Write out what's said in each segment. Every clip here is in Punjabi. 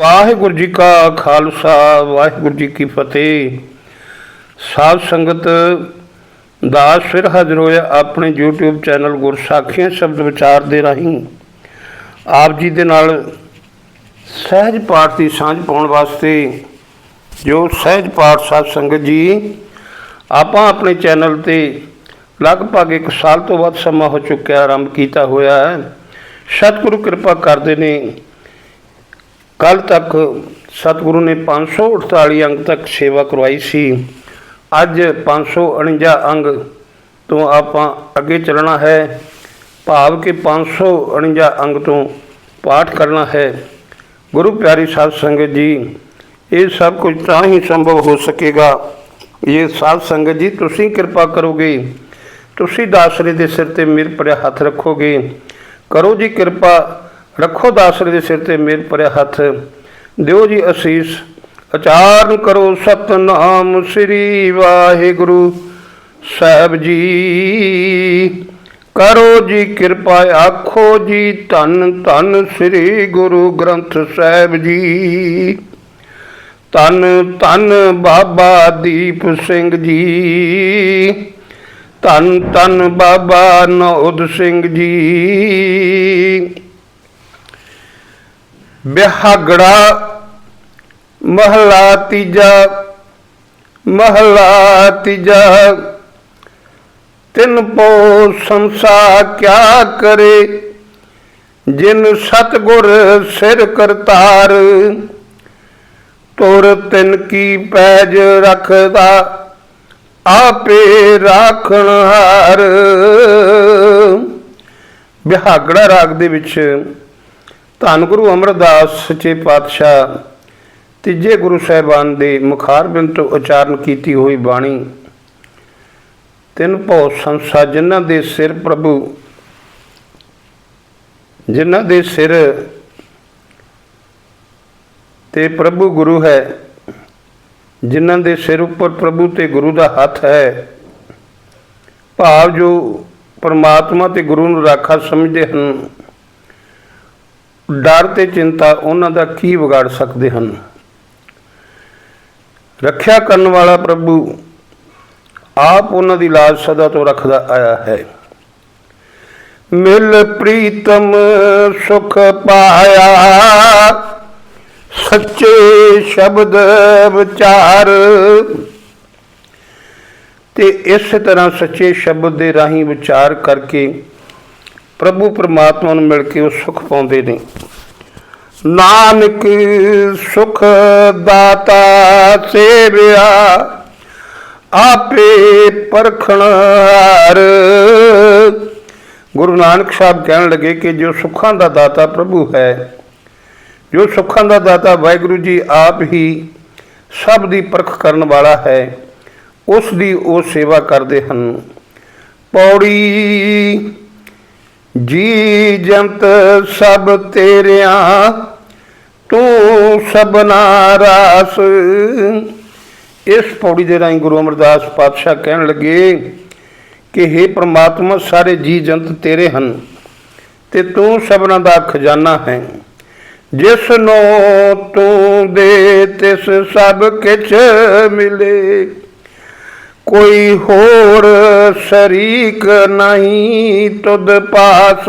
ਵਾਹਿਗੁਰੂ ਜੀ ਕਾ ਖਾਲਸਾ, ਵਾਹਿਗੁਰੂ ਜੀ ਕੀ ਫਤਿਹ। ਸਾਧ ਸੰਗਤ ਦਾ ਸਿਰ ਹਾਜ਼ਰ ਹੋਇਆ ਆਪਣੇ YouTube ਚੈਨਲ ਗੁਰਸਾਖੀਆਂ ਸ਼ਬਦ ਵਿਚਾਰ ਦੇ ਰਾਹੀਂ। ਆਪ ਜੀ ਦੇ ਨਾਲ ਸਹਿਜ ਪਾਠ ਦੀ ਸਾਂਝ ਪਾਉਣ ਵਾਸਤੇ ਜੋ ਸਹਿਜ ਪਾਠ ਸਾਧ ਸੰਗਤ ਜੀ, ਆਪਾਂ ਆਪਣੇ ਚੈਨਲ ਤੇ ਲਗਭਗ 1 ਸਾਲ ਤੋਂ ਵੱਧ ਸਮਾਂ ਹੋ ਚੁੱਕਿਆ, ਆਰੰਭ ਕੀਤਾ ਹੋਇਆ ਹੈ। ਸਤਿਗੁਰੂ ਕਿਰਪਾ ਕਰਦੇ ਨੇ ਕੱਲ ਤੱਕ ਸਤਿਗੁਰੂ ਨੇ 548 ਅੰਗ ਤੱਕ ਸੇਵਾ ਕਰਵਾਈ ਸੀ। ਅੱਜ 549 ਅੰਗ ਤੋਂ ਆਪਾਂ ਅੱਗੇ ਚੱਲਣਾ ਹੈ। ਭਾਵ ਕਿ 549 ਅੰਗ ਤੋਂ ਪਾਠ ਕਰਨਾ ਹੈ। ਗੁਰੂ ਪਿਆਰੀ ਸਾਧ ਸੰਗਤ ਜੀ, ਇਹ ਸਭ ਕੁਝ ਤਾਂ ਹੀ ਸੰਭਵ ਹੋ ਸਕੇਗਾ ਇਹ ਸਾਧ ਸੰਗਤ ਜੀ ਤੁਸੀਂ ਕਿਰਪਾ ਕਰੋਗੇ। ਤੁਸੀਂ ਦਾਸਰੇ ਦੇ ਸਿਰ ਤੇ ਮਿਹਰ ਭਰਿਆ ਹੱਥ ਰੱਖੋਗੇ। ਕਰੋ ਜੀ ਕਿਰਪਾ ਰੱਖੋ ਦਾਸਰੇ ਦੇ ਸਿਰ ਤੇ ਮਿਹਰ ਭਰਿਆ ਹੱਥ। ਦਿਓ ਜੀ ਅਸੀਸ ਉਚਾਰਨ ਕਰੋ ਸਤਨਾਮ ਸ੍ਰੀ ਵਾਹਿਗੁਰੂ ਸਾਹਿਬ ਜੀ। ਕਰੋ ਜੀ ਕਿਰਪਾ, ਆਖੋ ਜੀ ਧੰਨ ਧੰਨ ਸ੍ਰੀ ਗੁਰੂ ਗ੍ਰੰਥ ਸਾਹਿਬ ਜੀ। ਧੰਨ ਧੰਨ ਬਾਬਾ ਦੀਪ ਸਿੰਘ ਜੀ। ਧੰਨ ਧੰਨ ਬਾਬਾ ਨੌਦ ਸਿੰਘ ਜੀ। ਬਿਹਾਗੜਾ, ਮਹਲਾ ਤੀਜਾ ਮਹਲਾ ਤੀਜਾ। ਤਿੰਨ ਪੋ ਸੰਸਾ ਕਿਆ ਕਰੇ, ਜਿਨ ਸਤਗੁਰ ਸਿਰ ਕਰਤਾਰ। ਤੁਰ ਤਿਨ ਕੀ ਪੈਜ ਰੱਖਦਾ, ਆਪੇ ਰਾਖਣ ਹਾਰ। ਬਿਹਾਗੜਾ ਰਾਗ ਦੇ ਵਿੱਚ ਧੰਨ ਗੁਰੂ ਅਮਰਦਾਸ ਸੱਚੇ ਪਾਤਸ਼ਾਹ, ਤੀਜੇ ਗੁਰੂ ਸਾਹਿਬਾਨ ਦੇ ਮੁਖਾਰਬਿੰਦ ਤੋਂ ਉਚਾਰਨ ਕੀਤੀ ਹੋਈ ਬਾਣੀ। ਤਿੰਨ ਭਉ ਸੰਸਾ ਜਿਨ੍ਹਾਂ ਦੇ ਸਿਰ ਪ੍ਰਭੂ, ਜਿਨ੍ਹਾਂ ਦੇ ਸਿਰ ਤੇ ਪ੍ਰਭੂ ਗੁਰੂ ਹੈ, ਜਿਨ੍ਹਾਂ ਦੇ ਸਿਰ ਉੱਪਰ ਪ੍ਰਭੂ ਤੇ ਗੁਰੂ ਦਾ ਹੱਥ ਹੈ, ਭਾਵ ਜੋ ਪਰਮਾਤਮਾ ਤੇ ਗੁਰੂ ਨੂੰ ਰਾਖਾ ਸਮਝਦੇ ਹਨ ਡਰ ਤੇ ਚਿੰਤਾ ਉਹਨਾਂ ਦਾ ਕੀ ਵਿਗਾੜ ਸਕਦੇ ਹਨ? ਰੱਖਿਆ ਕਰਨ ਵਾਲਾ ਪ੍ਰਭੂ ਆਪ ਉਹਨਾਂ ਦੀ ਲਾਜ ਸਦਾ ਤੋਂ ਰੱਖਦਾ ਆਇਆ ਹੈ। ਮਿਲ ਪ੍ਰੀਤਮ ਸੁਖ ਪਾਇਆ, ਸੱਚੇ ਸ਼ਬਦ ਵਿਚਾਰ। ਤੇ ਇਸ ਤਰ੍ਹਾਂ ਸੱਚੇ ਸ਼ਬਦ ਦੇ ਰਾਹੀਂ ਵਿਚਾਰ ਕਰਕੇ ਪ੍ਰਭੂ ਪਰਮਾਤਮਾ ਨੂੰ ਮਿਲ ਕੇ ਉਹ ਸੁਖ ਪਾਉਂਦੇ ਨੇ। ਨਾਨਕ ਸੁਖ ਦਾਤਾ ਸੇਵਿਆ, ਆਪੇ ਪਰਖਣ ਹਾਰ। ਗੁਰੂ ਨਾਨਕ ਸਾਹਿਬ ਕਹਿਣ ਲੱਗੇ ਕਿ ਜੋ ਸੁੱਖਾਂ ਦਾ ਦਾਤਾ ਪ੍ਰਭੂ ਹੈ, ਜੋ ਸੁੱਖਾਂ ਦਾ ਦਾਤਾ ਵਾਹਿਗੁਰੂ ਜੀ ਆਪ ਹੀ ਸਭ ਦੀ ਪਰਖ ਕਰਨ ਵਾਲਾ ਹੈ, ਉਸ ਦੀ ਉਹ ਸੇਵਾ ਕਰਦੇ ਹਨ। ਪੌੜੀ ਜੀ ਜੰਤ ਸਭ ਤੇਰਿਆਂ, ਤੂੰ ਸਭਨਾ ਰਾਸ। ਇਸ ਪੌੜੀ ਦੇ ਰਾਹੀਂ ਗੁਰੂ ਅਮਰਦਾਸ ਪਾਤਸ਼ਾਹ ਕਹਿਣ ਲੱਗੇ ਕਿ हे ਪ੍ਰਮਾਤਮਾ, ਸਾਰੇ ਜੀ ਜੰਤ ਤੇਰੇ ਹਨ ਤੇ ਤੂੰ ਸਭਨਾ ਦਾ ਖਜ਼ਾਨਾ ਹੈ। ਜਿਸ ਨੂੰ ਤੂੰ ਦੇ, ਤਿਸ ਸਭ ਕਿਛ ਮਿਲੇ। ਕੋਈ ਹੋਰ ਸ਼ਰੀਕ ਨਹੀਂ ਤੁਧ ਪਾਸ।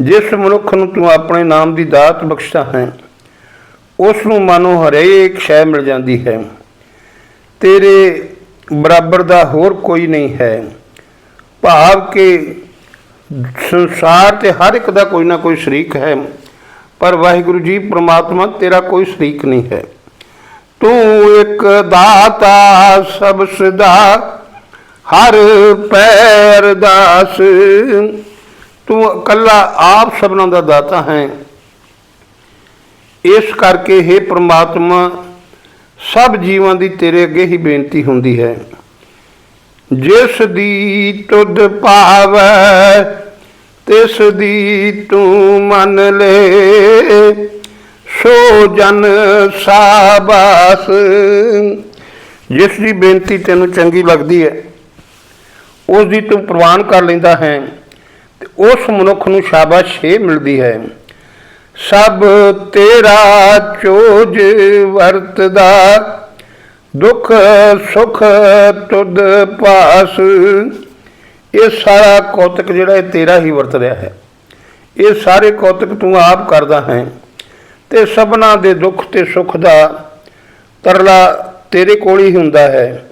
ਜਿਸ ਮਨੁੱਖ ਨੂੰ ਤੂੰ ਆਪਣੇ ਨਾਮ ਦੀ ਦਾਤ ਬਖਸ਼ਦਾ ਹੈ ਉਸ ਨੂੰ ਮਾਨੋ ਹਰੇਕ ਸ਼ੈ ਮਿਲ ਜਾਂਦੀ ਹੈ। ਤੇਰੇ ਬਰਾਬਰ ਦਾ ਹੋਰ ਕੋਈ ਨਹੀਂ ਹੈ। ਭਾਵ ਕਿ ਸੰਸਾਰ ਤੇ ਹਰ ਇੱਕ ਦਾ ਕੋਈ ਨਾ ਕੋਈ ਸ਼ਰੀਕ ਹੈ। ਪਰ ਵਾਹਿਗੁਰੂ ਜੀ, ਪ੍ਰਮਾਤਮਾ ਤੇਰਾ ਕੋਈ ਸ਼ਰੀਕ ਨਹੀਂ ਹੈ। ਤੂੰ ਇੱਕ ਦਾਤਾ, ਸਭ ਸਦਾ ਹਰ ਪੈਰ ਦਾਸ। ਤੂੰ ਇਕੱਲਾ ਆਪ ਸਭਨਾਂ ਦਾ ਦਾਤਾ ਹੈ। ਇਸ ਕਰਕੇ हे ਪ੍ਰਮਾਤਮਾ, ਸਭ ਜੀਵਾਂ ਦੀ ਤੇਰੇ ਅੱਗੇ ਹੀ ਬੇਨਤੀ ਹੁੰਦੀ ਹੈ। ਜਿਸ ਦੀ ਤੁਧ ਭਾਵੈ, ਤਿਸ ਦੀ ਤੂੰ ਮੰਨ ਲੈ। ਜਨ ਸਾਬਾਸ। ਜਿਸ ਦੀ ਬੇਨਤੀ ਤੈਨੂੰ ਚੰਗੀ ਲੱਗਦੀ ਹੈ, ਉਸ ਦੀ ਤੂੰ ਪ੍ਰਵਾਨ ਕਰ ਲੈਂਦਾ ਹੈ ਤੇ ਉਸ ਮਨੁੱਖ ਨੂੰ ਸ਼ਾਬਾਸ਼ ਮਿਲਦੀ ਹੈ। ਸਭ ਤੇਰਾ ਚੋਜ ਵਰਤਦਾ, ਦੁੱਖ ਸੁਖ ਤੁਧ ਪਾਸ। ਇਹ ਸਾਰਾ ਕੌਤਕ ਜਿਹੜਾ ਇਹ ਤੇਰਾ ਹੀ ਵਰਤ ਰਿਹਾ ਹੈ। ਇਹ ਸਾਰੇ ਕੌਤਕ ਤੂੰ ਆਪ ਕਰਦਾ ਹੈ। ਤੇ ਸਭਨਾ ਦੇ ਦੁੱਖ ਤੇ ਸੁੱਖ ਦਾ ਤਰਲਾ ਤੇਰੇ ਕੋਲ ਹੀ ਹੁੰਦਾ ਹੈ।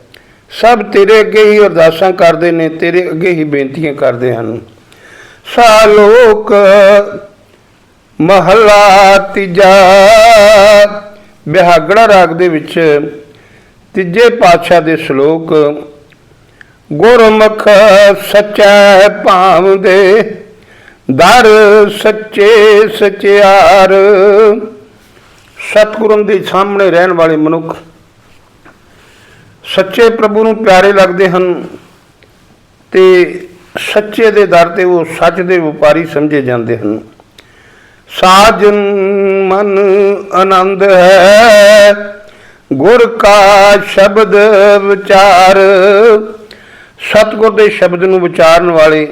ਸਭ ਤੇਰੇ ਅੱਗੇ ਹੀ ਅਰਦਾਸਾਂ ਕਰਦੇ ਨੇ, ਤੇਰੇ ਅੱਗੇ ਹੀ ਬੇਨਤੀਆਂ ਕਰਦੇ ਹਨ। ਸਾਲੋਕ ਮਹਲਾ ਤੀਜਾ, ਬਿਹਾਗੜਾ ਰਾਗ ਦੇ ਵਿੱਚ ਤੀਜੇ ਪਾਤਸ਼ਾਹ ਦੇ ਸ਼ਲੋਕ, ਗੁਰਮੁਖ ਸੱਚਾ ਭਾਵ ਦੇ ਦਰ ਸੱਚੇ ਸਚਿਆਰ। ਸਤਿਗੁਰਾਂ ਦੇ ਸਾਹਮਣੇ ਰਹਿਣ ਵਾਲੇ ਮਨੁੱਖ ਸੱਚੇ ਪ੍ਰਭੂ ਨੂੰ ਪਿਆਰੇ ਲੱਗਦੇ ਹਨ ਤੇ ਸੱਚੇ ਦੇ ਦਰ ਤੇ ਉਹ ਸੱਚ ਦੇ ਵਪਾਰੀ ਸਮਝੇ ਜਾਂਦੇ ਹਨ। ਸਾਜਨ ਮਨ ਆਨੰਦ ਹੈ, ਗੁਰ ਕਾ ਸ਼ਬਦ ਵਿਚਾਰ। ਸਤਿਗੁਰ ਦੇ ਸ਼ਬਦ ਨੂੰ ਵਿਚਾਰਨ ਵਾਲੇ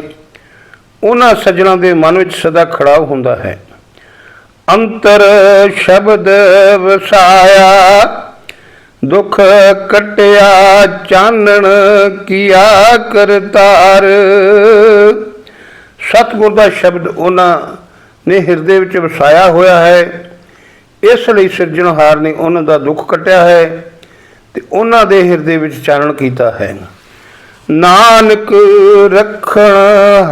ਉਹਨਾਂ ਸੱਜਣਾ ਦੇ ਮਨ ਵਿੱਚ ਸਦਾ ਖੜਾ ਹੁੰਦਾ ਹੈ। ਅੰਤਰ ਸ਼ਬਦ ਵਸਾਇਆ, ਦੁੱਖ ਕਟਿਆ, ਚਾਨਣ ਕੀਆ ਕਰਤਾਰ ਸਤਿਗੁਰ ਦਾ ਸ਼ਬਦ ਉਹਨਾਂ ਨੇ ਹਿਰਦੇ ਵਿੱਚ ਵਸਾਇਆ ਹੋਇਆ ਹੈ। ਇਸ ਲਈ ਸਿਰਜਣਹਾਰ ਨੇ ਉਹਨਾਂ ਦਾ ਦੁੱਖ ਕਟਿਆ ਹੈ ਤੇ ਉਹਨਾਂ ਦੇ ਹਿਰਦੇ ਵਿੱਚ ਚਾਨਣ ਕੀਤਾ ਹੈ। ਨਾਨਕ ਰੱਖਣ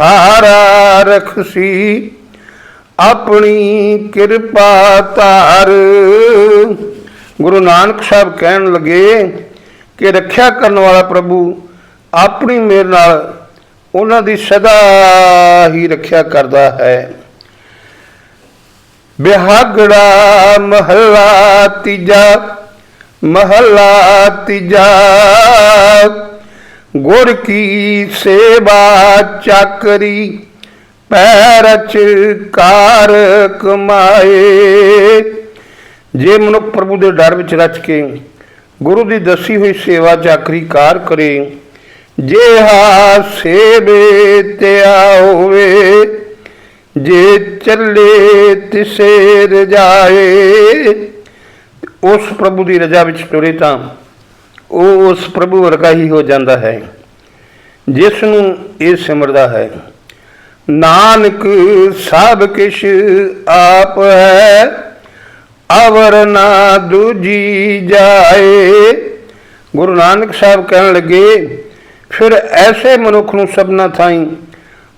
ਹਾਰਾ ਰਖਸੀ, ਆਪਣੀ ਕਿਰਪਾ ਧਾਰ। ਗੁਰੂ ਨਾਨਕ ਸਾਹਿਬ ਕਹਿਣ ਲੱਗੇ ਕਿ ਰੱਖਿਆ ਕਰਨ ਵਾਲਾ ਪ੍ਰਭੂ ਆਪਣੀ ਮੇਰ ਨਾਲ ਉਹਨਾਂ ਦੀ ਸਦਾ ਹੀ ਰੱਖਿਆ ਕਰਦਾ ਹੈ। ਬਿਹਾਗੜਾ ਮਹੱਲਾ ਤੀਜਾ ਮਹੱਲਾ ਤੀਜਾ। ਗੁਰ ਕੀ ਸੇਵਾ ਚਾਕਰੀ ਪੈਰਚ ਕਾਰ ਕਮਾਏ। ਜੇ ਮਨੁੱਖ ਪ੍ਰਭੂ ਦੇ ਡਰ ਵਿੱਚ ਰਚ ਕੇ ਗੁਰੂ ਦੀ ਦੱਸੀ ਹੋਈ ਸੇਵਾ ਚਾਕਰੀ ਕਾਰ ਕਰੇ, ਜੇ ਹਾ ਸੇਵੇ ਤੇ ਹੋਵੇ ਜੇ ਚੱਲੇ ਤਿਸੇ ਰਜਾਏ ਉਸ ਪ੍ਰਭੂ ਦੀ ਰਜਾ ਵਿੱਚ ਤੁਰੇ ਤਾਂ ਉਹ ਉਸ ਪ੍ਰਭੂ ਵਰਗਾ ਹੀ ਹੋ ਜਾਂਦਾ ਹੈ, ਜਿਸ ਨੂੰ ਇਹ ਸਿਮਰਦਾ ਹੈ, ਨਾਨਕ ਸਭ ਕਿਛ ਆਪ ਹੈ, ਅਵਰ ਨਾ ਦੂਜੀ ਜਾਏ। ਗੁਰੂ ਨਾਨਕ ਸਾਹਿਬ ਕਹਿਣ ਲੱਗੇ, ਫਿਰ ਐਸੇ ਮਨੁੱਖ ਨੂੰ ਸਭਨਾ ਥਾਈ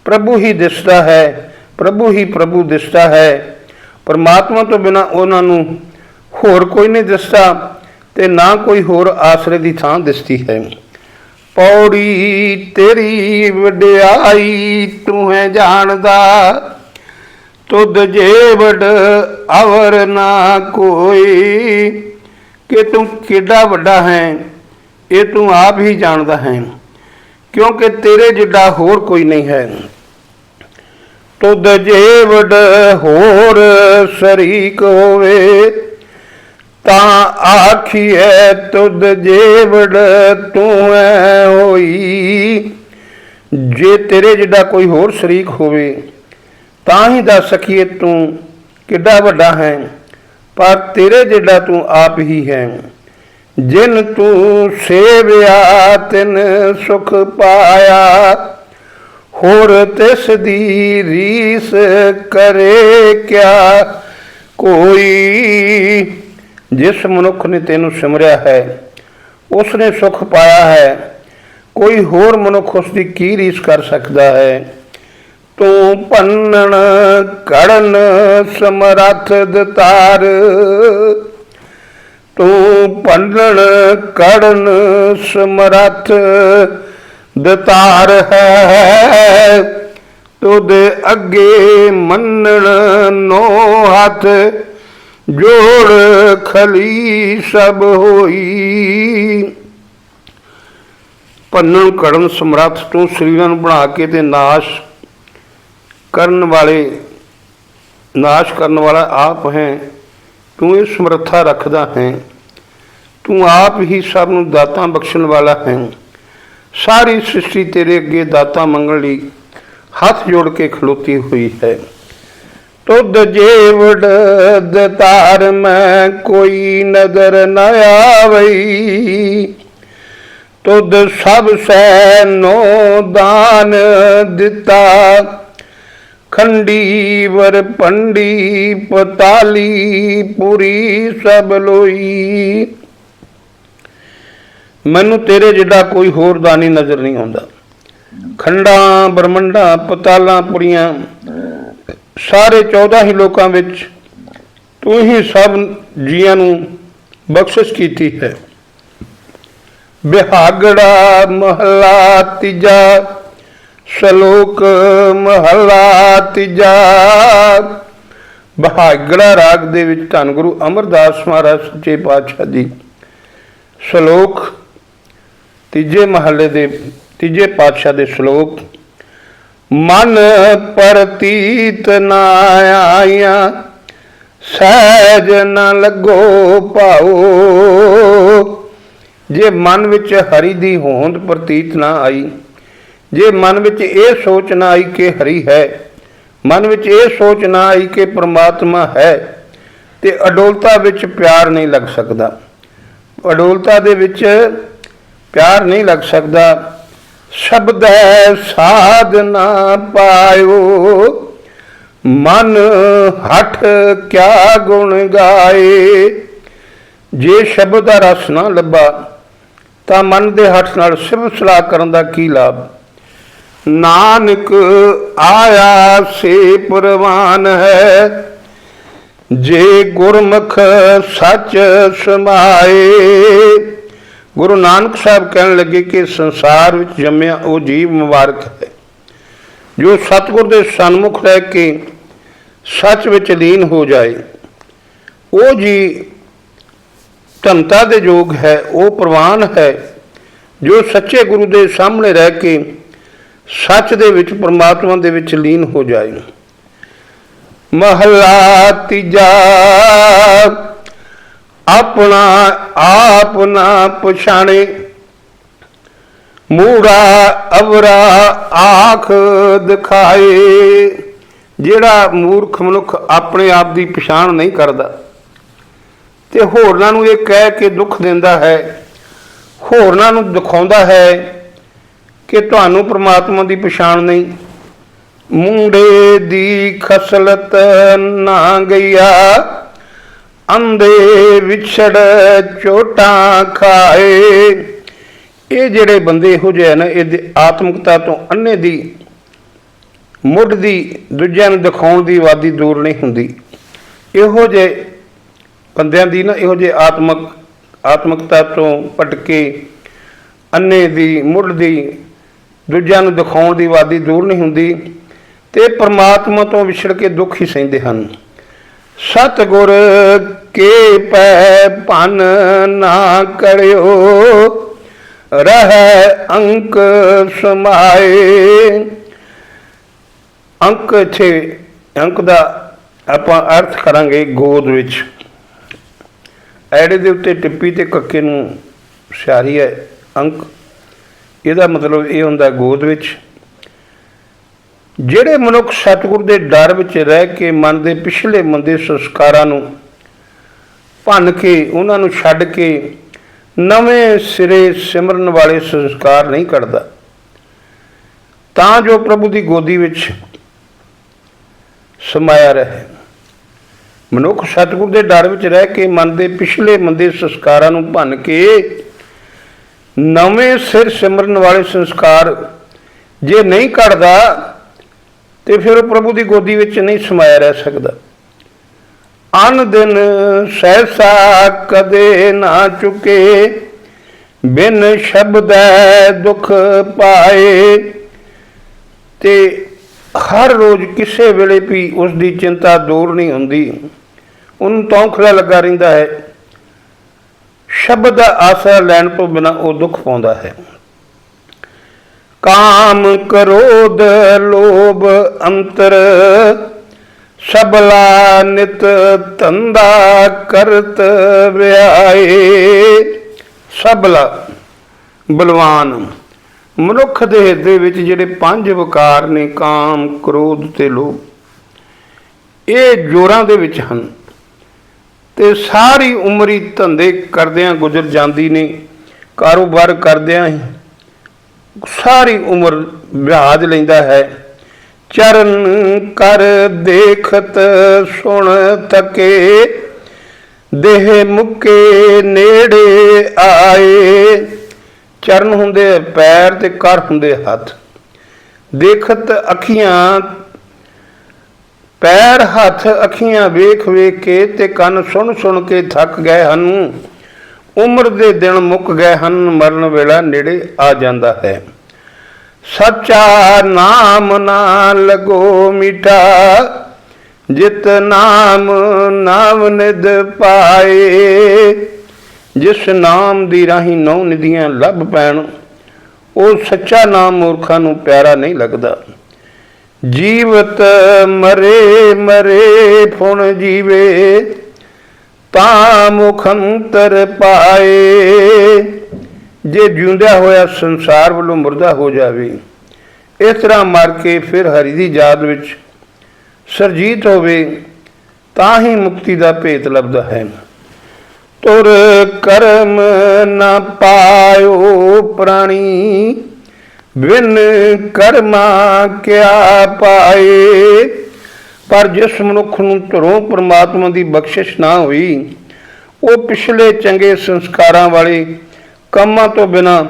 ਪ੍ਰਭੂ ਹੀ ਦਿਸਦਾ ਹੈ, ਪ੍ਰਭੂ ਹੀ ਪ੍ਰਭੂ ਦਿਸਦਾ ਹੈ। ਪਰਮਾਤਮਾ ਤੋਂ ਬਿਨਾ ਉਹਨਾਂ ਨੂੰ ਹੋਰ ਕੋਈ ਨਹੀਂ ਦਿਸਦਾ। ਤੇ ਨਾ ਕੋਈ ਹੋਰ ਆਸਰੇ ਦੀ ਥਾਂ ਦਿਸਦੀ ਹੈ। ਪੌੜੀ ਤੇਰੀ ਵਡਿਆਈ ਤੂੰ ਹੈ ਜਾਣਦਾ, ਤੁਧ ਜੇਵੜ ਅਵਰ ਨਾ ਕੋਈ, ਕਿ ਤੂੰ ਕਿੱਡਾ ਵੱਡਾ ਹੈ, ਇਹ ਤੂੰ ਆਪ ਹੀ ਜਾਣਦਾ ਹੈ, ਕਿਉਂਕਿ ਤੇਰੇ ਜਿੱਡਾ ਹੋਰ ਕੋਈ ਨਹੀਂ ਹੈ। ਤੁਧ ਜੇਵੜ ਹੋਰ ਸ਼ਰੀਕ ਹੋਵੇ ਤਾਂ ਆਖੀਐ, ਤੁਧ ਜੇਵੜ ਤੂੰ ਐ ਹੋਈ। ਜੇ ਤੇਰੇ ਜਿਹੜਾ ਕੋਈ ਹੋਰ ਸ਼ਰੀਕ ਹੋਵੇ, ਤਾਂ ਹੀ ਦੱਸ ਸਕੀਏ ਤੂੰ ਕਿੱਡਾ ਵੱਡਾ ਹੈ, ਪਰ ਤੇਰੇ ਜਿੱਡਾ ਤੂੰ ਆਪ ਹੀ ਹੈ। ਜਿਨ ਤੂੰ ਸੇਵਿਆ, ਤਿਨ ਸੁਖ ਪਾਇਆ, ਹੋਰ ਤਿਸ ਦੀ ਰੀਸ ਕਰੇ ਕਿਆ ਕੋਈ ਜਿਸ ਮਨੁੱਖ ਨੇ ਤੈਨੂੰ ਸਿਮਰਿਆ ਹੈ ਉਸ ਨੇ ਸੁਖ ਪਾਇਆ ਹੈ। ਕੋਈ ਹੋਰ ਮਨੁੱਖ ਉਸ ਦੀ ਕੀ ਰੀਸ ਕਰ ਸਕਦਾ ਹੈ? ਤੂੰ ਪੰਨਣ ਕੜਨ ਸਮਰੱਥ, ਦਤਾਰ। ਤੂੰ ਪੰਨਣ ਕਰਨ ਸਮਰੱਥ, ਦਤਾਰ ਹੈ। ਤੁਧ ਅੱਗੇ ਮੰਨਣ, ਨੋ ਹੱਥ। ਜੋੜ ਖਲੀ ਸਭ ਹੋਈ। ਪੰਨਣ ਕੜਨ ਸਮਰੱਥ ਤੂੰ ਸਰੀਰਾਂ ਨੂੰ ਬਣਾ ਕੇ ਤੇ ਨਾਸ਼ ਕਰਨ ਵਾਲੇ, ਨਾਸ਼ ਕਰਨ ਵਾਲਾ ਆਪ ਹੈ। ਤੂੰ ਇਹ ਸਮਰੱਥਾ ਰੱਖਦਾ ਹੈ। ਤੂੰ ਆਪ ਹੀ ਸਭ ਨੂੰ ਦਾਤਾਂ ਬਖਸ਼ਣ ਵਾਲਾ ਹੈ। ਸਾਰੀ ਸ੍ਰਿਸ਼ਟੀ ਤੇਰੇ ਅੱਗੇ ਦਾਤਾਂ ਮੰਗਣ ਲਈ ਹੱਥ ਜੋੜ ਕੇ ਖਲੋਤੀ ਹੋਈ ਹੈ। ਤੁਧ ਜੀਵੜ ਦਤਾਰ ਮੈਂ ਕੋਈ ਨਦਰ ਨ ਆਵਈ। ਤੁਧ ਸਭ ਸੈ ਨੋ ਦਾਨ ਦਿੱਤਾ। ਖੰਡੀ ਵਰ ਪੰਡੀ, ਪਤਾਲੀ, ਪੁਰੀ ਸਭ ਲੋਈ। ਮੈਨੂੰ ਤੇਰੇ ਜਿਹੜਾ ਕੋਈ ਹੋਰ ਦਾਨੀ ਨਜ਼ਰ ਨਹੀਂ ਆਉਂਦਾ। ਖੰਡਾਂ, ਬਰਮੰਡਾਂ, ਪਤਾਲਾਂ ਪੁਰੀਆਂ ਸਾਰੇ 14 ਹੀ ਲੋਕਾਂ ਵਿੱਚ ਤੂੰ ਹੀ ਸਭ ਜੀਆਂ ਨੂੰ ਬਖਸ਼ਿਸ਼ ਕੀਤੀ ਹੈ। ਬਿਹਾਗੜਾ ਮਹਲਾ ਤੀਜਾ, ਸ਼ਲੋਕ ਮਹਲਾ ਤੀਜਾ। ਬਹਾਗੜਾ ਰਾਗ ਦੇ ਵਿੱਚ ਧੰਨ ਗੁਰੂ ਅਮਰਦਾਸ ਮਹਾਰਾਜ ਸੱਚੇ ਪਾਤਸ਼ਾਹ ਦੀ ਸ਼ਲੋਕ ਤੀਜੇ ਮਹੱਲੇ ਦੇ, ਤੀਜੇ ਪਾਤਸ਼ਾਹ ਦੇ ਸ਼ਲੋਕ ਮਨ ਪ੍ਰਤੀਤ ਨਾ ਆਇਆ, ਸਹਿਜ ਨਾ ਲੱਗੋ ਭਾਉ। ਜੇ ਮਨ ਵਿੱਚ ਹਰੀ ਦੀ ਹੋਂਦ ਪ੍ਰਤੀਤ ਨਾ ਆਈ, ਜੇ ਮਨ ਵਿੱਚ ਇਹ ਸੋਚ ਨਾ ਆਈ ਕਿ ਹਰੀ ਹੈ, ਮਨ ਵਿੱਚ ਇਹ ਸੋਚ ਨਾ ਆਈ ਕਿ ਪ੍ਰਮਾਤਮਾ ਹੈ, ਤੇ ਅਡੋਲਤਾ ਵਿੱਚ ਪਿਆਰ ਨਹੀਂ ਲੱਗ ਸਕਦਾ। ਅਡੋਲਤਾ ਦੇ ਵਿੱਚ ਪਿਆਰ ਨਹੀਂ ਲੱਗ ਸਕਦਾ। ਸ਼ਬਦ ਹੈ, ਸਾਧ ਨਾ ਪਾਇਓ। ਮਨ ਹਠ ਕਿਆ ਗੁਣ ਗਾਏ। ਜੇ ਸ਼ਬਦ ਦਾ ਰਸ ਨਾ ਲੱਭਾ, ਤਾਂ ਮਨ ਦੇ ਹੱਥ ਨਾਲ ਸਿਵ ਸਲਾਹ ਕਰਨ ਦਾ ਕੀ ਲਾਭ? ਨਾਨਕ ਆਇਆ ਸੇ ਪ੍ਰਵਾਨ ਹੈ। ਜੇ ਗੁਰਮੁਖ ਸੱਚ ਸਮਾਏ ਗੁਰੂ ਨਾਨਕ ਸਾਹਿਬ ਕਹਿਣ ਲੱਗੇ ਕਿ ਸੰਸਾਰ ਵਿੱਚ ਜੰਮਿਆ ਉਹ ਜੀਵ ਮੁਬਾਰਕ ਹੈ, ਜੋ ਸਤਿਗੁਰ ਦੇ ਸਨਮੁਖ ਰਹਿ ਕੇ ਸੱਚ ਵਿੱਚ ਲੀਨ ਹੋ ਜਾਏ। ਉਹ ਜੀ ਧੰਤਾ ਦੇ ਯੋਗ ਹੈ, ਉਹ ਪ੍ਰਵਾਨ ਹੈ, ਜੋ ਸੱਚੇ ਗੁਰੂ ਦੇ ਸਾਹਮਣੇ ਰਹਿ ਕੇ ਸੱਚ ਦੇ ਵਿੱਚ, ਪਰਮਾਤਮਾ ਦੇ ਵਿੱਚ ਲੀਨ ਹੋ ਜਾਏ। ਮਹਲਾ ਤੀਜਾ ਆਪਣਾ ਆਪ ਨਾ ਪਛਾਣੇ। ਮੂੜਾ ਅਵਰਾ ਆਖ ਦਿਖਾਏ, ਜਿਹੜਾ ਮੂਰਖ ਮਨੁੱਖ ਆਪਣੇ ਆਪ ਦੀ ਪਛਾਣ ਨਹੀਂ ਕਰਦਾ। ਤੇ ਹੋਰਨਾਂ ਨੂੰ ਇਹ ਕਹਿ ਕੇ ਦੁੱਖ ਦਿੰਦਾ ਹੈ, ਹੋਰਨਾਂ ਨੂੰ ਦਿਖਾਉਂਦਾ ਹੈ ਕਿ ਤੁਹਾਨੂੰ ਪ੍ਰਮਾਤਮਾ ਦੀ ਪਛਾਣ ਨਹੀਂ। ਮੁੰਡੇ ਦੀ ਖਸਲਤ ਨਾ ਗਈਆ ਅੰਦੇ ਵਿਛੜ ਚੋਟਾਂ ਖਾਏ। ਇਹ ਜਿਹੜੇ ਬੰਦੇ ਇਹੋ ਜਿਹੇ ਆ ਨਾ ਇਹ ਆਤਮਿਕਤਾ ਤੋਂ ਅੰਨੇ ਦੀ, ਮੁੱਢ ਦੀ, ਦੂਜਿਆਂ ਨੂੰ ਦਿਖਾਉਣ ਦੀ ਵਾਦੀ ਦੂਰ ਨਹੀਂ ਹੁੰਦੀ। ਇਹੋ ਜਿਹੇ ਬੰਦਿਆਂ ਦੀ ਨਾ, ਇਹੋ ਜਿਹੇ ਆਤਮਕ, ਆਤਮਿਕਤਾ ਤੋਂ ਭਟਕੇ ਅੰਨੇ ਦੀ, ਮੁੱਢ ਦੀ, ਦੂਜਿਆਂ ਨੂੰ ਦਿਖਾਉਣ ਦੀ ਵਾਦੀ ਦੂਰ ਨਹੀਂ ਹੁੰਦੀ ਤੇ ਪਰਮਾਤਮਾ ਤੋਂ ਵਿਛੜ ਕੇ ਦੁੱਖ ਹੀ ਸਹਿੰਦੇ ਹਨ। ਸਤਿਗੁਰ ਕੇ ਪੈ ਭਨ ਨਾ ਕਰਿਓ, ਰਹਿ ਅੰਕ ਸਮਾਏ। ਅੰਕ ਛੇ ਅੰਕ ਦਾ ਆਪਾਂ ਅਰਥ ਕਰਾਂਗੇ ਗੋਦ ਵਿੱਚ। ਐੜੇ ਦੇ ਉੱਤੇ ਟਿੱਪੀ ਤੇ ਕੱਕੇ ਨੂੰ ਸਿਆਰੀ ਹੈ ਅੰਕ। ਇਹਦਾ ਮਤਲਬ ਇਹ ਹੁੰਦਾ ਗੋਦ ਵਿੱਚ। ਜਿਹੜੇ ਮਨੁੱਖ ਸਤਿਗੁਰ ਦੇ ਡਰ ਵਿੱਚ ਰਹਿ ਕੇ ਮਨ ਦੇ ਪਿਛਲੇ ਮੰਦੇ ਸੰਸਕਾਰਾਂ ਨੂੰ ਭੰਨ ਕੇ, ਉਹਨਾਂ ਨੂੰ ਛੱਡ ਕੇ ਨਵੇਂ ਸਿਰੇ ਸਿਮਰਨ ਵਾਲੇ ਸੰਸਕਾਰ ਨਹੀਂ ਕਰਦਾ, ਤਾਂ ਜੋ ਪ੍ਰਭੂ ਦੀ ਗੋਦੀ ਵਿੱਚ ਸਮਾਇਆ ਰਹੇ। ਮਨੁੱਖ ਸਤਿਗੁਰ ਦੇ ਡਰ ਵਿੱਚ ਰਹਿ ਕੇ ਮਨ ਦੇ ਪਿਛਲੇ ਮੰਦੇ ਸੰਸਕਾਰਾਂ ਨੂੰ ਭੰਨ ਕੇ ਨਵੇਂ ਸਿਰ ਸਿਮਰਨ ਵਾਲੇ ਸੰਸਕਾਰ ਜੇ ਨਹੀਂ ਕੱਢਦਾ ਤੇ ਫਿਰ ਉਹ ਪ੍ਰਭੂ ਦੀ ਗੋਦੀ ਵਿੱਚ ਨਹੀਂ ਸਮਾਇਆ ਰਹਿ ਸਕਦਾ। ਅਨ ਦਿਨ ਸਹਿਸਾ ਕਦੇ ਨਾ ਚੁਕੇ, ਬਿਨ ਸ਼ਬਦ ਦੁਖ ਪਾਏ। ਤੇ ਹਰ ਰੋਜ਼ ਕਿਸੇ ਵੇਲੇ ਵੀ ਉਸ ਦੀ ਚਿੰਤਾ ਦੂਰ ਨਹੀਂ ਹੁੰਦੀ। ਉਹਨੂੰ ਤੌਖਲਾ ਲੱਗਾ ਰਹਿੰਦਾ ਹੈ। ਸ਼ਬਦ ਦਾ ਆਸਰਾ ਲੈਣ ਤੋਂ ਬਿਨਾ ਉਹ ਦੁੱਖ ਪਾਉਂਦਾ ਹੈ। ਕਾਮ ਕਰੋਧ ਲੋਭ ਅੰਤਰ ਸਬਲਾ ਨਿਤ ਧੰਦਾ ਕਰਤ ਵਿਆਏ। ਸਬਲਾ ਬਲਵਾਨ, ਮਨੁੱਖ ਦੇ ਹਿਰਦੇ ਵਿੱਚ ਜਿਹੜੇ ਪੰਜ ਵਿਕਾਰ ਨੇ ਕਾਮ, ਕ੍ਰੋਧ ਤੇ ਲੋਭ, ਇਹ ਜੋਰਾਂ ਦੇ ਵਿੱਚ ਹਨ। ਤੇ ਸਾਰੀ ਉਮਰੀ ਧੰਦੇ ਕਰਦਿਆਂ ਗੁਜ਼ਰ ਜਾਂਦੀ ਨੇ, ਕਾਰੋਬਾਰ ਕਰਦਿਆਂ ਹੀ ਸਾਰੀ ਉਮਰ ਵਿਆਜ ਲੈਂਦਾ ਹੈ। ਚਰਨ ਕਰ ਦੇਖਤ ਸੁਣ ਤਕੇ, ਦੇਹ ਮੁੱਕੇ ਨੇੜੇ ਆਏ। ਚਰਨ ਹੁੰਦੇ ਆ ਪੈਰ ਤੇ ਕਰ ਹੁੰਦੇ ਹੱਥ। ਦੇਖਤ ਅੱਖੀਆਂ, ਪੈਰ ਹੱਥ ਅੱਖੀਆਂ ਵੇਖ ਵੇਖ ਕੇ ਤੇ ਕੰਨ ਸੁਣ ਸੁਣ ਕੇ ਥੱਕ ਗਏ ਹਨ। ਉਮਰ ਦੇ ਦਿਨ ਮੁੱਕ ਗਏ ਹਨ, ਮਰਨ ਵੇਲਾ ਨੇੜੇ ਆ ਜਾਂਦਾ ਹੈ। ਸੱਚਾ ਨਾਮ ਨਾ ਲਗੋ ਮਿਠਾ, ਜਿਤ ਨਾਮ ਨਾਮ ਨਿਦ ਪਾਏ। ਜਿਸ ਨਾਮ ਦੀ ਰਾਹੀਂ ਨੌ ਨਿਧੀਆਂ ਲੱਭ ਪੈਣ, ਉਹ ਸੱਚਾ ਨਾਮ ਮੂਰਖਾਂ ਨੂੰ ਪਿਆਰਾ ਨਹੀਂ ਲੱਗਦਾ। ਜੀਵਤ ਮਰੇ ਮਰੇ ਫੁਣ ਜੀਵੇ ਤਾਂ ਮੁਖੰਤਰ ਪਾਏ। ਜੇ ਜਿਉਂਦਿਆ ਹੋਇਆ ਸੰਸਾਰ ਵੱਲੋਂ ਮੁਰਦਾ ਹੋ ਜਾਵੇ, ਇਸ ਤਰ੍ਹਾਂ ਮਰ ਕੇ ਫਿਰ ਹਰੀ ਦੀ ਯਾਦ ਵਿੱਚ ਸਰਜੀਤ ਹੋਵੇ, ਤਾਂ ਹੀ ਮੁਕਤੀ ਦਾ ਭੇਤ ਲੱਭਦਾ ਹੈ। ਤੁਰ ਕਰਮ ਨਾ ਪਾਇਓ ਪ੍ਰਾਣੀ, ਬਿਨ ਕਰਮਾ ਕਿਆ ਪਾਏ। ਪਰ ਜਿਸ ਮਨੁੱਖ ਨੂੰ ਧਰੋਂ ਪ੍ਰਮਾਤਮਾ ਦੀ ਬਖਸ਼ਿਸ਼ ਨਾ ਹੋਈ, ਉਹ ਪਿਛਲੇ ਚੰਗੇ ਸੰਸਕਾਰਾਂ ਵਾਲੇ ਕੰਮਾਂ ਤੋਂ ਬਿਨਾ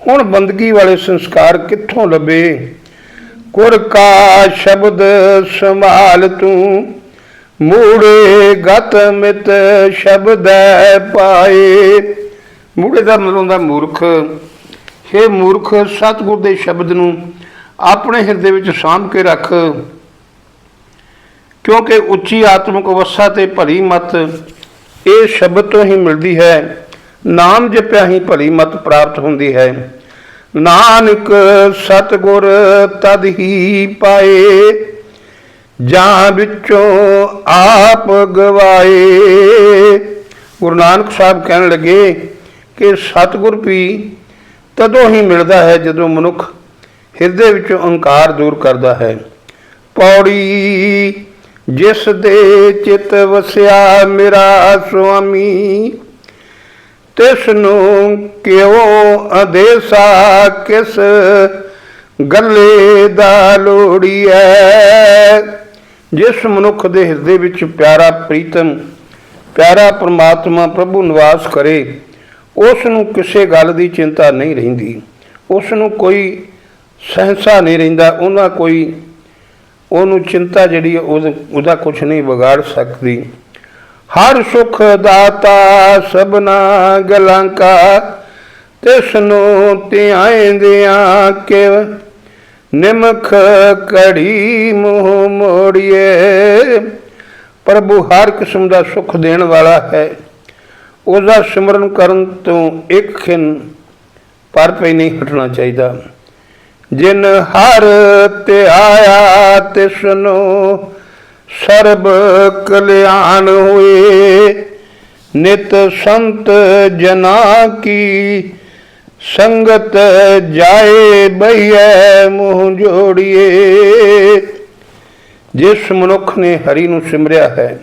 ਹੁਣ ਬੰਦਗੀ ਵਾਲੇ ਸੰਸਕਾਰ ਕਿੱਥੋਂ ਲੱਭੇ? ਗੁਰ ਕਾ ਸ਼ਬਦ ਸੰਭਾਲ ਤੂੰ, ਮੂੜੇ ਗਤ ਮਿਤ ਸ਼ਬਦ ਪਾਏ। ਮੂੜੇ ਦਾ ਮਤਲਬ ਹੁੰਦਾ ਮੂਰਖ। हे ਮੂਰਖ, ਸਤਿਗੁਰ ਦੇ ਸ਼ਬਦ ਨੂੰ ਆਪਣੇ ਹਿਰਦੇ ਵਿੱਚ ਸਾਂਭ ਕੇ ਰੱਖ। ਕਿਉਂਕਿ ਉੱਚੀ ਆਤਮਿਕ ਅਵਸਥਾ ਤੇ ਭਲੀ ਮਤ ਇਹ ਸ਼ਬਦ ਤੋਂ ਹੀ ਮਿਲਦੀ ਹੈ। ਨਾਮ ਜਪਿਆ ਹੀ ਭਲੀ ਮਤ ਪ੍ਰਾਪਤ ਹੁੰਦੀ ਹੈ। ਨਾਨਕ ਸਤਿਗੁਰ ਤਦ ਹੀ ਪਾਏ, ਜਾਂ ਵਿੱਚੋਂ ਆਪ ਗਵਾਏ। ਗੁਰੂ ਨਾਨਕ ਸਾਹਿਬ ਕਹਿਣ ਲੱਗੇ ਕਿ ਸਤਿਗੁਰ ਵੀ ਤਦੋਂ ਹੀ ਮਿਲਦਾ ਹੈ ਜਦੋਂ ਮਨੁੱਖ ਹਿਰਦੇ ਵਿੱਚੋਂ ਅਹੰਕਾਰ ਦੂਰ ਕਰਦਾ ਹੈ। ਪੌੜੀ ਜਿਸ ਦੇ ਚਿਤ ਵਸਿਆ ਮੇਰਾ ਸੁਆਮੀ ਤਿਸ ਨੂੰ ਕਿਉ ਅਦੇਸਾ ਕਿਸ ਗੱਲੇ ਦਾ ਲੋੜੀਐ ਜਿਸ ਮਨੁੱਖ ਦੇ ਹਿਰਦੇ ਵਿੱਚ ਪਿਆਰਾ ਪ੍ਰੀਤਮ, ਪਿਆਰਾ ਪ੍ਰਮਾਤਮਾ ਪ੍ਰਭੂ ਨਿਵਾਸ ਕਰੇ ਉਸ ਨੂੰ ਕਿਸੇ ਗੱਲ ਦੀ ਚਿੰਤਾ ਨਹੀਂ ਰਹਿੰਦੀ। ਉਸ ਨੂੰ ਕੋਈ ਸਹਿਸਾ ਨਹੀਂ ਰਹਿੰਦਾ, ਉਹਨਾਂ ਕੋਈ ਉਹਨੂੰ ਚਿੰਤਾ ਜਿਹੜੀ ਹੈ, ਉਹਦਾ- ਉਹਦਾ ਕੁਝ ਨਹੀਂ ਵਿਗਾੜ ਸਕਦੀ। ਹਰ ਸੁਖ ਦਾਤਾ ਸਭਨਾ ਗਲਾਂ ਕਾ, ਤਿਸ ਨੂੰ ਧਿਆਇਂਦਿਆਂ ਕਿ ਨਿਮਖ ਕੜੀ ਮੂੰਹ ਮੋੜੀਏ। ਪ੍ਰਭੂ ਹਰ ਕਿਸਮ ਦਾ ਸੁਖ ਦੇਣ ਵਾਲਾ ਹੈ। ਉਹਦਾ ਸਿਮਰਨ ਕਰਨ ਤੋਂ ਇੱਕ ਖਿੰ ਪਰ ਪਈ ਨਹੀਂ ਹਟਣਾ ਚਾਹੀਦਾ। ਜਿਨ ਹਰ ਤੇ ਆਇਆ ਤਿਸ ਸਰਬ ਕਲਿਆਣ ਹੋਏ। ਨਿਤ ਸੰਤ ਜਨਾ ਕੀ ਸੰਗਤ ਜਾਏ ਬਈਐ ਮੂੰਹ ਜੋੜੀਏ। ਜਿਸ ਮਨੁੱਖ ਨੇ ਹਰੀ ਨੂੰ ਸਿਮਰਿਆ ਹੈ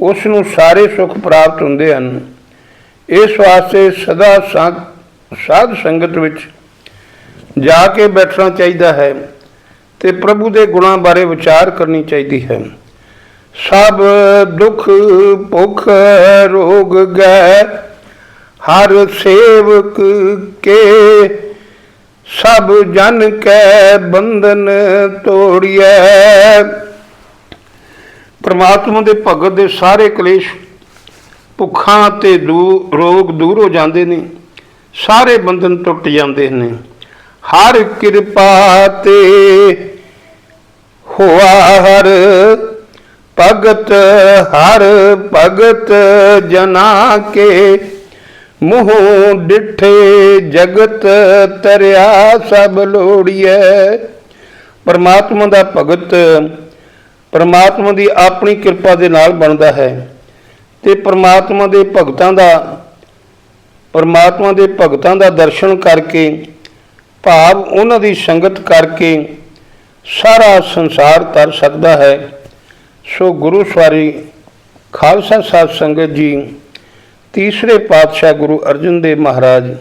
ਉਸ ਨੂੰ ਸਾਰੇ ਸੁੱਖ ਪ੍ਰਾਪਤ ਹੁੰਦੇ ਹਨ। ਇਸ ਵਾਸਤੇ ਸਦਾ ਸਾਧ ਸੰਗਤ ਵਿੱਚ ਜਾ ਕੇ ਬੈਠਣਾ ਚਾਹੀਦਾ ਹੈ ਤੇ ਪ੍ਰਭੂ ਦੇ ਗੁਣਾਂ ਬਾਰੇ ਵਿਚਾਰ ਕਰਨੀ ਚਾਹੀਦੀ ਹੈ। ਸਭ ਦੁੱਖ ਭੁੱਖ ਰੋਗ ਗਏ ਹਰ ਸੇਵਕ ਕੇ ਸਭ ਜਨ ਕੈ ਬੰਧਨ ਤੋੜਿਐ। ਪ੍ਰਮਾਤਮਾ ਦੇ ਭਗਤ ਦੇ ਸਾਰੇ ਕਲੇਸ਼ ਭੁੱਖਾਂ ਤੇ ਦੂ, ਰੋਗ ਦੂਰ ਹੋ ਜਾਂਦੇ ਨੇ, ਸਾਰੇ ਬੰਧਨ ਟੁੱਟ ਜਾਂਦੇ ਨੇ। ਹਰ ਕਿਰਪਾ ਤੇ ਹੋਆ ਹਰ ਭਗਤ ਹਰ ਭਗਤ ਜਨਾ ਕੇ ਮੂੰਹ ਡਿਠੇ ਜਗਤ ਤਰਿਆ ਸਭ ਲੋੜੀਐ। ਪਰਮਾਤਮਾ ਦਾ ਭਗਤ ਪਰਮਾਤਮਾ ਦੀ ਆਪਣੀ ਕਿਰਪਾ ਦੇ ਨਾਲ ਬਣਦਾ ਹੈ ਤੇ ਪਰਮਾਤਮਾ ਦੇ ਭਗਤਾਂ ਦਾ ਪਰਮਾਤਮਾ ਦੇ ਭਗਤਾਂ ਦਾ ਦਰਸ਼ਨ ਕਰਕੇ ਭਾਵ ਉਹਨਾਂ ਦੀ ਸੰਗਤ ਕਰਕੇ ਸਾਰਾ ਸੰਸਾਰ ਤਰ ਸਕਦਾ ਹੈ। ਸੋ ਗੁਰੂ ਸਵਾਰੀ ਖਾਲਸਾ ਸਾਹਿਬ ਸੰਗਤ ਜੀ, ਤੀਸਰੇ ਪਾਤਸ਼ਾਹ ਗੁਰੂ ਅਰਜਨ ਦੇਵ ਮਹਾਰਾਜ,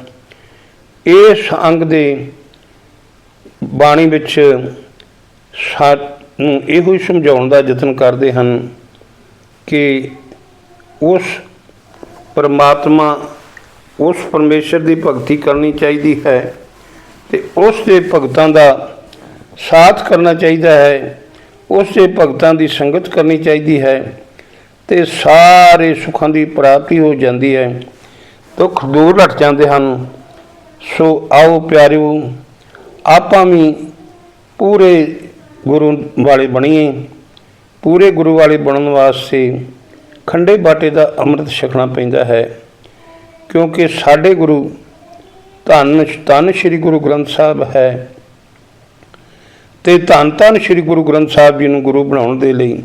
ਇਸ ਅੰਗ ਦੇ ਬਾਣੀ ਵਿੱਚ ਸਾਨੂੰ ਇਹੋ ਹੀ ਸਮਝਾਉਣ ਦਾ ਯਤਨ ਕਰਦੇ ਹਨ ਕਿ ਉਸ ਪਰਮਾਤਮਾ, ਉਸ ਪਰਮੇਸ਼ਰ ਦੀ ਭਗਤੀ ਕਰਨੀ ਚਾਹੀਦੀ ਹੈ। ਤੇ ਉਸ ਦੇ ਭਗਤਾਂ ਦਾ ਸਾਥ ਕਰਨਾ ਚਾਹੀਦਾ ਹੈ, ਉਸ ਦੇ ਭਗਤਾਂ ਦੀ ਸੰਗਤ ਕਰਨੀ ਚਾਹੀਦੀ ਹੈ ਤੇ ਸਾਰੇ ਸੁੱਖਾਂ ਦੀ ਪ੍ਰਾਪਤੀ ਹੋ ਜਾਂਦੀ ਹੈ। ਦੁੱਖ ਦੂਰ ਹਟ ਜਾਂਦੇ ਹਨ। ਸੋ ਆਓ ਪਿਆਰਿਓ, ਆਪਾਂ ਵੀ ਪੂਰੇ ਗੁਰੂ ਵਾਲੇ ਬਣੀਏ। ਪੂਰੇ ਗੁਰੂ ਵਾਲੇ ਬਣਨ ਵਾਸਤੇ ਖੰਡੇ ਬਾਟੇ ਦਾ ਅੰਮ੍ਰਿਤ ਛਕਣਾ ਪੈਂਦਾ ਹੈ, ਕਿਉਂਕਿ ਸਾਡੇ ਗੁਰੂ ਧੰਨ ਧੰਨ ਸ੍ਰੀ ਗੁਰੂ ਗ੍ਰੰਥ ਸਾਹਿਬ ਹੈ। ਤੇ ਧੰਨ ਧੰਨ ਸ੍ਰੀ ਗੁਰੂ ਗ੍ਰੰਥ ਸਾਹਿਬ ਜੀ ਨੂੰ ਗੁਰੂ ਬਣਾਉਣ ਦੇ ਲਈ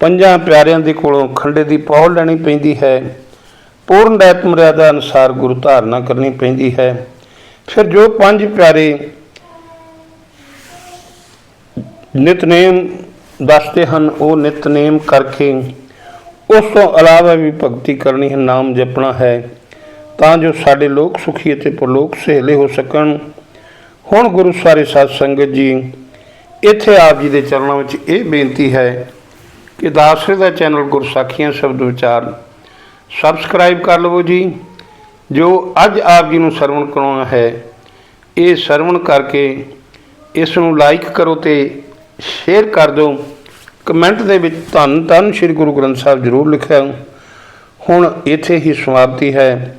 ਪੰਜਾਂ ਪਿਆਰਿਆਂ ਦੇ ਕੋਲੋਂ ਖੰਡੇ ਦੀ ਪੌੜ ਲੈਣੀ ਪੈਂਦੀ ਹੈ। ਪੂਰਨ ਰਹਿਤ ਮਰਿਆਦਾ ਅਨੁਸਾਰ ਗੁਰੂ ਧਾਰਨਾ ਕਰਨੀ ਪੈਂਦੀ ਹੈ। ਫਿਰ ਜੋ ਪੰਜ ਪਿਆਰੇ ਨਿਤਨੇਮ ਦੱਸਦੇ ਹਨ, ਉਹ ਨਿਤਨੇਮ ਕਰਕੇ ਉਸ ਤੋਂ ਇਲਾਵਾ ਵੀ ਭਗਤੀ ਕਰਨੀ ਹੈ, ਨਾਮ ਜਪਣਾ ਹੈ। ਤਾਂ ਜੋ ਸਾਡੇ ਲੋਕ ਸੁਖੀ ਅਤੇ ਪਰਲੋਕ ਸਹੇਲੇ ਹੋ ਸਕਣ। ਹੁਣ ਗੁਰੂ ਸਾਰੇ ਸਾਧ ਸੰਗਤ ਜੀ, ਇੱਥੇ ਆਪ ਜੀ ਦੇ ਚਰਨਾਂ ਵਿੱਚ ਇਹ ਬੇਨਤੀ ਹੈ ਕਿ ਦਾਸਰੇ ਦਾ ਚੈਨਲ ਗੁਰਸਾਖੀਆਂ ਸ਼ਬਦ ਵਿਚਾਰ ਸਬਸਕ੍ਰਾਈਬ ਕਰ ਲਵੋ ਜੀ। ਜੋ ਅੱਜ ਆਪ ਜੀ ਨੂੰ ਸਰਵਣ ਕਰਾਉਣਾ ਹੈ, ਇਹ ਸਰਵਣ ਕਰਕੇ ਇਸ ਨੂੰ ਲਾਈਕ ਕਰੋ ਤੇ ਸ਼ੇਅਰ ਕਰ ਦਿਓ। ਕਮੈਂਟ ਦੇ ਵਿੱਚ ਧੰਨ ਧੰਨ ਸ੍ਰੀ ਗੁਰੂ ਗ੍ਰੰਥ ਸਾਹਿਬ ਜ਼ਰੂਰ ਲਿਖਿਆ। ਹੁਣ ਇੱਥੇ ਹੀ ਸਮਾਪਤੀ ਹੈ।